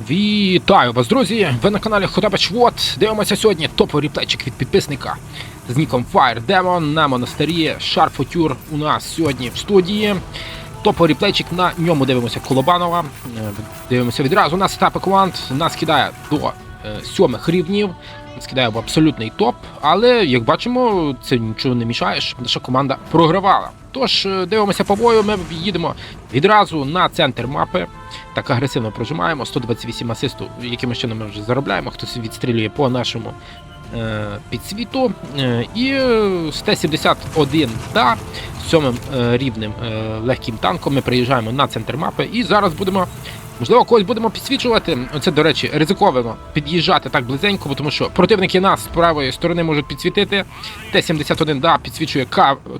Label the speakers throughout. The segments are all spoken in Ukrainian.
Speaker 1: Вітаю вас, друзі! Ви на каналі Хотабач Вот. Дивимося сьогодні топовий ріплечик від підписника з ніком Fire Demon на монастирі Шарфотюр у нас сьогодні в студії. Топовий ріплечик на ньому дивимося Колобанова. Е, Дивимося відразу. У нас етапи команд нас кидає до е, сьомих рівнів. Нас кидає в абсолютний топ, але як бачимо, це нічого не мішає, щоб наша команда програвала. Тож е, дивимося по бою. Ми їдемо відразу на центр мапи. Так агресивно прожимаємо. 128 асисту, якимось чином ми вже заробляємо. Хтось відстрілює по нашому е, підсвіту. Е, і е, 171 та сьомим е, рівнем е, легким танком ми приїжджаємо на центр мапи. І зараз будемо. Можливо, когось будемо підсвічувати. Оце, до речі, ризиковано під'їжджати так близенько, тому що противники нас з правої сторони можуть підсвітити. Т-71 да, підсвічує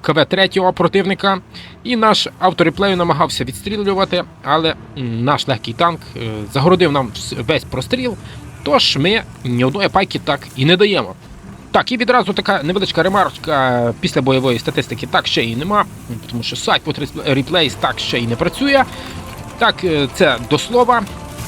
Speaker 1: КВ третього противника. І наш автореплею намагався відстрілювати, але наш легкий танк е, загородив нам весь простріл. Тож ми ні одної пайки так і не даємо. Так, і відразу така невеличка ремарка після бойової статистики так ще і нема, тому що сайт Replays так ще і не працює. Так, е, це до слова.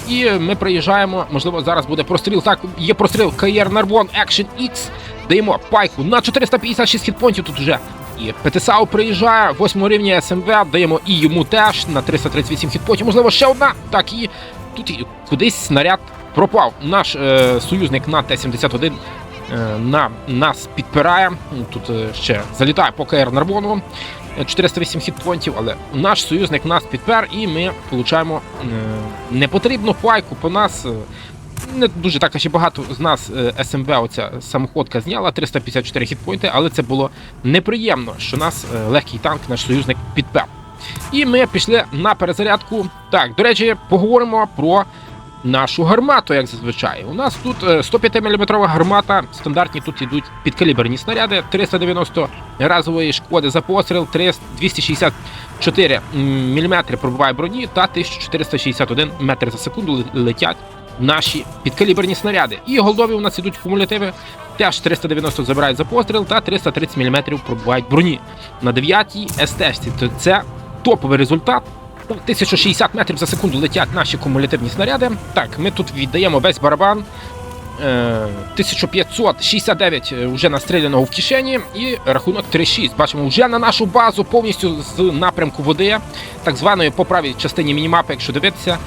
Speaker 1: І ми приїжджаємо. Можливо, зараз буде простріл. Так, є простріл КР Нарвон Action X. Даємо пайку на 456 хітпонтів. Тут вже і ПТСАУ приїжджає, 8 рівня СМВ, даємо і йому теж на 338 хітпонтів. Можливо, ще одна. Так, і тут кудись снаряд пропав. Наш е, союзник на Т-71 е, на нас підпирає. Тут е, ще залітає по КР Нарвону. 408 хітпонтів, але наш союзник нас підпер, і ми отримуємо е, непотрібну пайку по нас. е, Не дуже так ще багато з нас е, СМВ, оця самоходка зняла 354 хітпойнти, але це було неприємно, що нас легкий танк, наш союзник підпер. І ми пішли на перезарядку. Так, до речі, поговоримо про нашу гармату, як зазвичай. У нас тут е, 105 мм гармата, стандартні тут йдуть підкаліберні снаряди, 390 разової шкоди за постріл, 264 мм пробиває броні та 1461 метр за секунду летять наші підкаліберні снаряди. І голдові у нас ідуть кумулятиви. Теж 390 забирають за постріл та 330 мм пробивають броні. На 9-й СТ. Це топовий результат. 1060 метрів за секунду летять наші кумулятивні снаряди. Так, ми тут віддаємо весь барабан. Е, 1569 вже настріляного в кишені і рахунок 3-6. Бачимо, вже на нашу базу повністю з напрямку води, так званої по правій частині мінімапи, якщо дивитися.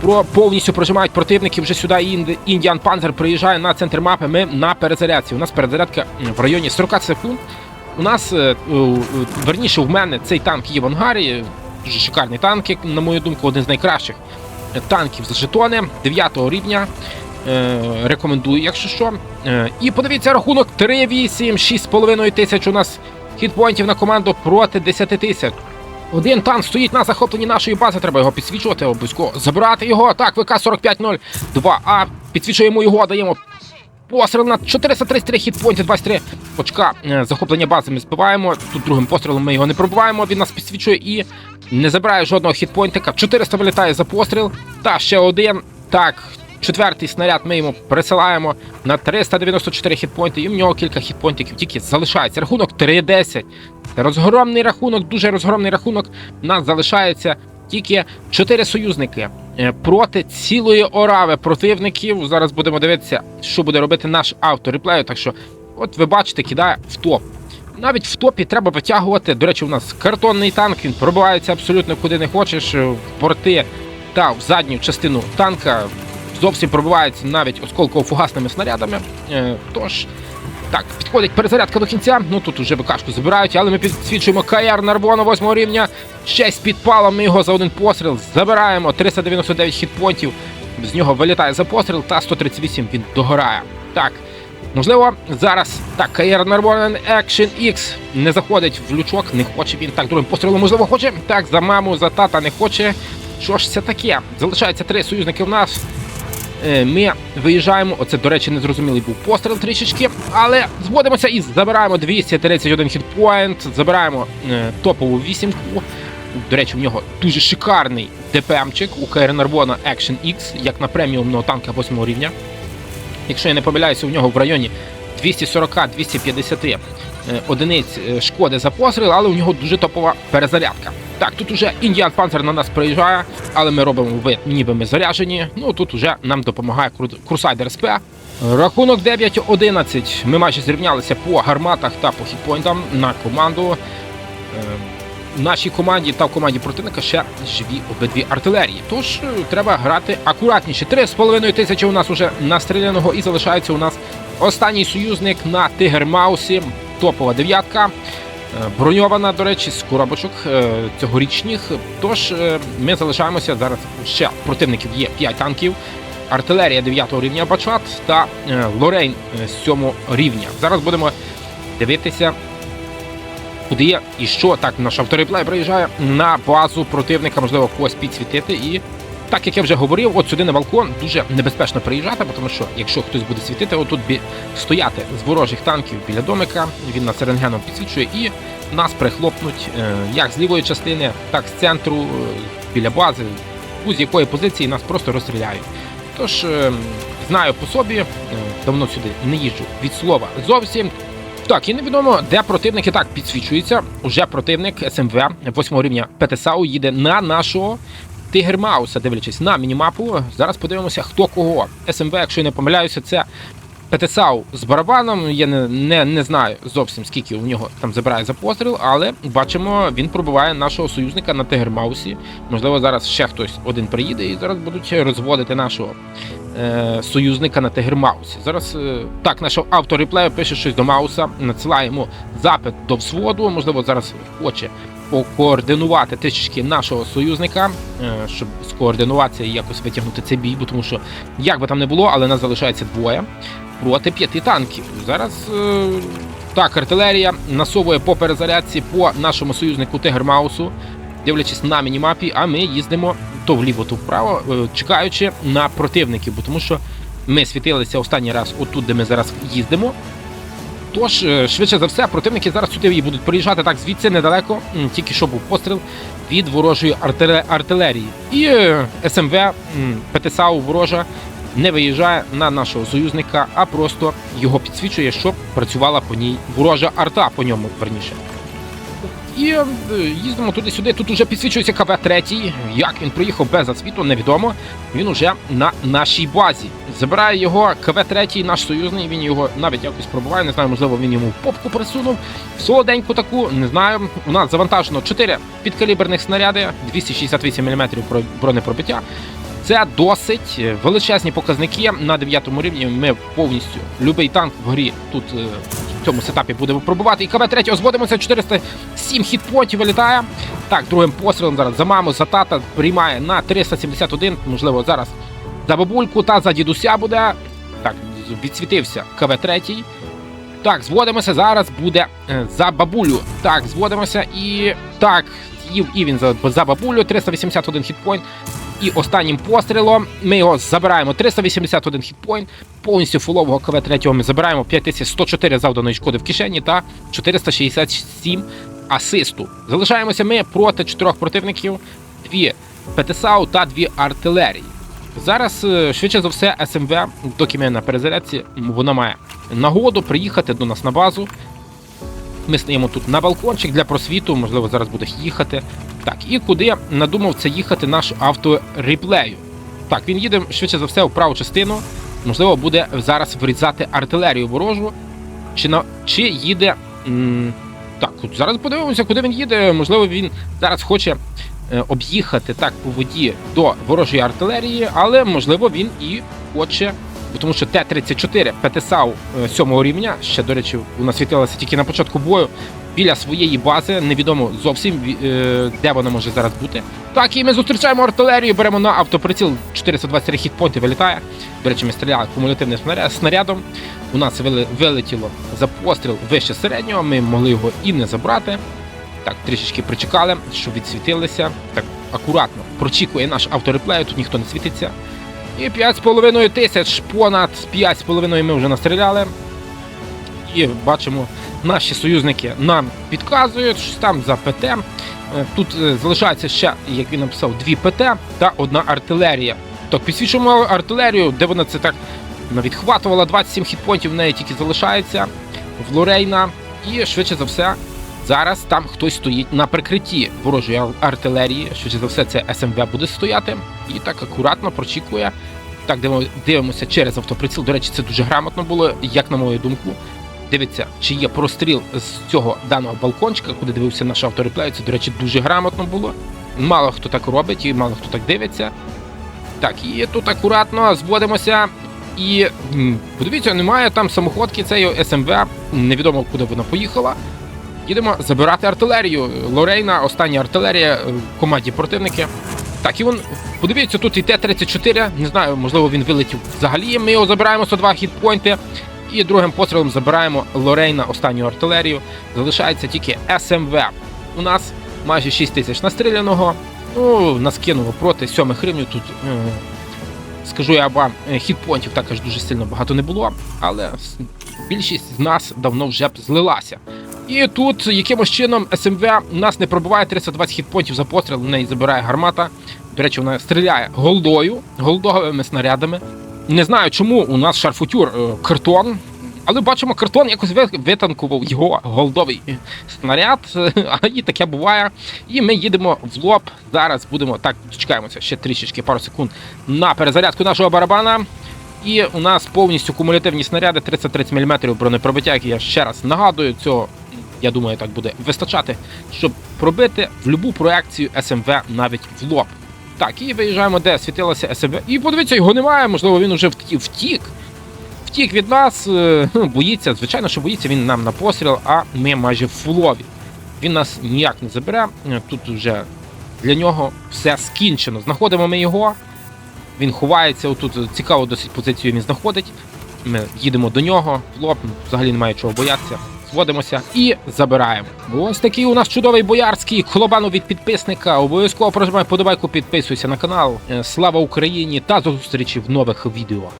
Speaker 1: Про повністю прожимають противники. Вже сюди Індіан Панзер приїжджає на центр мапи. Ми на перезарядці. У нас перезарядка в районі 40 секунд. У нас е, е, верніше в мене цей танк є в ангарі. Дуже шикарний танк, на мою думку, один з найкращих танків за жетони 9 рівня. Е, рекомендую, якщо що. Е, і подивіться рахунок 3-8, 6,5 тисяч у нас хітпоінтів на команду проти 10 тисяч. Один танк стоїть на захопленні нашої бази, треба його підсвічувати, обов'язково забрати його. Так, ВК 4502 а підсвічуємо його, даємо постріл на 433 хітпоінтів, 23 очка е, захоплення бази ми збиваємо. Тут другим пострілом ми його не пробиваємо, він нас підсвічує і не забирає жодного хітпоінтика. 400 вилітає за постріл. Та ще один. Так, четвертий снаряд ми йому присилаємо на 394 хітпойнти, і в нього кілька хітпойнтиків тільки залишається. Рахунок 3-10. Розгромний рахунок, дуже розгромний рахунок. У нас залишається тільки 4 союзники е, проти цілої орави противників. Зараз будемо дивитися, що буде робити наш автореплею. Так що, от ви бачите, кидає в топ. Навіть в топі треба витягувати. До речі, у нас картонний танк, він пробивається абсолютно куди не хочеш. е, В борти та в задню частину танка зовсім пробивається навіть осколково-фугасними снарядами. Е, Тож, так, підходить перезарядка до кінця. Ну тут уже БКшку забирають, але ми підсвічуємо КР Нарбона 8 рівня. Ще з підпалом ми його за один постріл забираємо. 399 хітпонтів. З нього вилітає за постріл, та 138 він догорає. Так. Можливо, зараз так, КР Нарбонен Action X не заходить в лючок, не хоче він. Так, другим пострілом, можливо, хоче. Так, за маму, за тата не хоче. Що ж це таке? Залишається три союзники в нас. Е, Ми виїжджаємо. Оце, до речі, незрозумілий був постріл трішечки. Але зводимося і забираємо 231 хітпоінт. Забираємо е, топову вісімку. До речі, в нього дуже шикарний ДПМчик у КР Нарбона Action X, як на преміумного танка 8 рівня. Якщо я не помиляюся, у нього в районі 240-250 е, одиниць е, шкоди за постріл, але у нього дуже топова перезарядка. Так, тут уже Індіан Панцер на нас приїжджає, але ми робимо вид, ніби ми заряжені. Ну тут уже нам допомагає Кру- Крусайдер СП. Рахунок 9-11. Ми майже зрівнялися по гарматах та по хітпойнтам на команду. Нашій команді та в команді противника ще живі обидві артилерії. Тож е, треба грати акуратніше. 3,5 тисячі у нас уже настріляного і залишається у нас останній союзник на Тигр Маусі. Топова дев'ятка. Е, Броньована, до речі, з коробочок е, цьогорічних. Тож ми залишаємося зараз. Ще противників є 5 танків. Артилерія 9 рівня Бачат та Лорейн е, 7 рівня. Зараз будемо дивитися, куди і що. Так, наш автореплей приїжджає на базу противника, можливо, когось підсвітити. І так як я вже говорив, от сюди на балкон дуже небезпечно приїжджати, тому що якщо хтось буде світити, отут бі стояти з ворожих танків біля домика, він нас рентгеном підсвічує і нас прихлопнуть е, як з лівої частини, так з центру, е, біля бази, з якої позиції нас просто розстріляють. Тож е, знаю по собі, е, давно сюди не їжджу від слова зовсім. Так, і невідомо, де противники так підсвічується. Уже противник СМВ 8 рівня ПТСАУ їде на нашого Тигр Мауса, дивлячись на мінімапу. Зараз подивимося, хто кого. СМВ, якщо я не помиляюся, це ПТСАУ з барабаном. Я не, не, не знаю зовсім скільки у нього там забирає за постріл, але бачимо, він пробиває нашого союзника на Тигр Маусі. Можливо, зараз ще хтось один приїде і зараз будуть розводити нашого союзника на Тигр Маусі. Зараз е, так, наш автореплею пише щось до Мауса, надсилає йому запит до взводу. Можливо, зараз хоче покоординувати трішечки нашого союзника, е, щоб скоординуватися і якось витягнути цей бій, бо тому що як би там не було, але нас залишається двоє проти п'яти танків. Зараз е, так, артилерія насовує по перезарядці по нашому союзнику Тигр Маусу, дивлячись на мінімапі, а ми їздимо то вліво, то вправо, е, чекаючи на противників, бо тому що ми світилися останній раз отут, де ми зараз їздимо. Тож, е, швидше за все, противники зараз сюди і будуть приїжджати так звідси недалеко, тільки що був постріл від ворожої артиле- артилерії. І е, СМВ ПТСАУ ворожа не виїжджає на нашого союзника, а просто його підсвічує, щоб працювала по ній ворожа арта по ньому верніше. І е, їздимо туди-сюди. Тут уже підсвічується КВ-3. Як він приїхав без засвіту, невідомо. Він уже на нашій базі. Забирає його КВ-3, наш союзний. Він його навіть якось пробуває. Не знаю, можливо, він йому попку присунув. Солоденьку таку, не знаю. У нас завантажено 4 підкаліберних снаряди, 268 мм бронепробиття. Це досить величезні показники на 9 рівні. Ми повністю любий танк в грі тут е, в цьому сетапі будемо пробувати. І КВ-3 зводимося 407 хітпонтів вилітає. Так, другим пострілом зараз за маму, за тата приймає на 371. Можливо, зараз за бабульку та за дідуся буде. Так, відсвітився КВ-3. Так, зводимося. Зараз буде е, за бабулю. Так, зводимося і так, з'їв і він за, за бабулю. 381 хітпойнт. І останнім пострілом ми його забираємо 381 хітпойнт. Повністю фулового КВ-3 ми забираємо 5104 завданої шкоди в кишені та 467 асисту. Залишаємося ми проти чотирьох противників, дві ПТСАУ та дві артилерії. Зараз, е, швидше за все, СМВ, доки ми на перезарядці, вона має нагоду приїхати до нас на базу. Ми стоїмо тут на балкончик для просвіту, можливо, зараз буде їхати. Так, і куди надумав це їхати наш автореплею. Так, він їде швидше за все в праву частину. Можливо, буде зараз врізати артилерію ворожу. Чи на чи їде. Так, зараз подивимося, куди він їде. Можливо, він зараз хоче е, об'їхати так по воді до ворожої артилерії, але можливо він і хоче. Тому що Т-34 ПТСАУ 7 рівня, ще, до речі, вона світилася тільки на початку бою біля своєї бази. Невідомо зовсім е, де вона може зараз бути. Так, і ми зустрічаємо артилерію, беремо на автоприціл 423 хітпойнти вилітає. До речі, ми стріляли кумулятивним снарядом. У нас вилетіло за постріл вище середнього, ми могли його і не забрати. Так, трішечки причекали, щоб відсвітилися. Так, акуратно прочікує наш автореплей, тут ніхто не світиться. І 5,5 тисяч, понад 5,5 ми вже настріляли. І бачимо, наші союзники нам підказують, що там за ПТ. Е, Тут е, залишається ще, як він написав, дві ПТ та одна артилерія. Так, підсвічуємо артилерію, де вона це так відхватувала 27 хітпонтів, в неї тільки залишається в Лорейна. І швидше за все, Зараз там хтось стоїть на прикритті ворожої артилерії. Швидше за все, це СМВ буде стояти і так акуратно прочікує. Так, дивимо- дивимося через автоприціл. До речі, це дуже грамотно було, як на мою думку. Дивиться, чи є простріл з цього даного балкончика, куди дивився наш автореплей. Це, до речі, дуже грамотно було. Мало хто так робить і мало хто так дивиться. Так, і тут акуратно зводимося. І подивіться, немає там самоходки цієї СМВ. Невідомо, куди вона поїхала. Їдемо забирати артилерію. Лорейна, остання артилерія е, в команді противники. Так, і він, подивіться, тут і Т-34. Не знаю, можливо, він вилетів взагалі. Ми його забираємо 102 хітпойнти. І другим пострілом забираємо Лорейна останню артилерію. Залишається тільки СМВ. У нас майже 6 тисяч настріляного. Ну, нас кинуло проти 7 гривнів. Тут е, скажу я вам, е, хітпонтів також дуже сильно багато не було, але більшість з нас давно вже б злилася. І тут якимось чином СМВ нас не пробиває 320 хітпонтів за постріл, в неї забирає гармата. До речі, вона стріляє голдою, голдовими снарядами. Не знаю, чому у нас шарфутюр е, картон. Але бачимо, картон якось витанкував його голдовий снаряд, а і таке буває. І ми їдемо в лоб. Зараз будемо так, чекаємося ще трішечки, пару секунд на перезарядку нашого барабана. І у нас повністю кумулятивні снаряди 330 мм бронепробиття, які я ще раз нагадую, цього, я думаю, так буде вистачати, щоб пробити в будь-яку проекцію СМВ навіть в лоб. Так, і виїжджаємо, де світилося СМВ. І подивіться, його немає, можливо, він вті- втік. Втік від нас, е, ну, боїться, звичайно, що боїться він нам на постріл, а ми майже в фулові. Він нас ніяк не забере. Е, Тут вже для нього все скінчено. Знаходимо ми його. Він ховається, отут цікаву досить позицію він знаходить. Ми їдемо до нього, в лоб, взагалі немає чого боятися. Зводимося і забираємо. Ось такий у нас чудовий боярський колобану від підписника. Обов'язково прожимай подобайку, підписуйся на канал. Е, Слава Україні та до зустрічі в нових відео.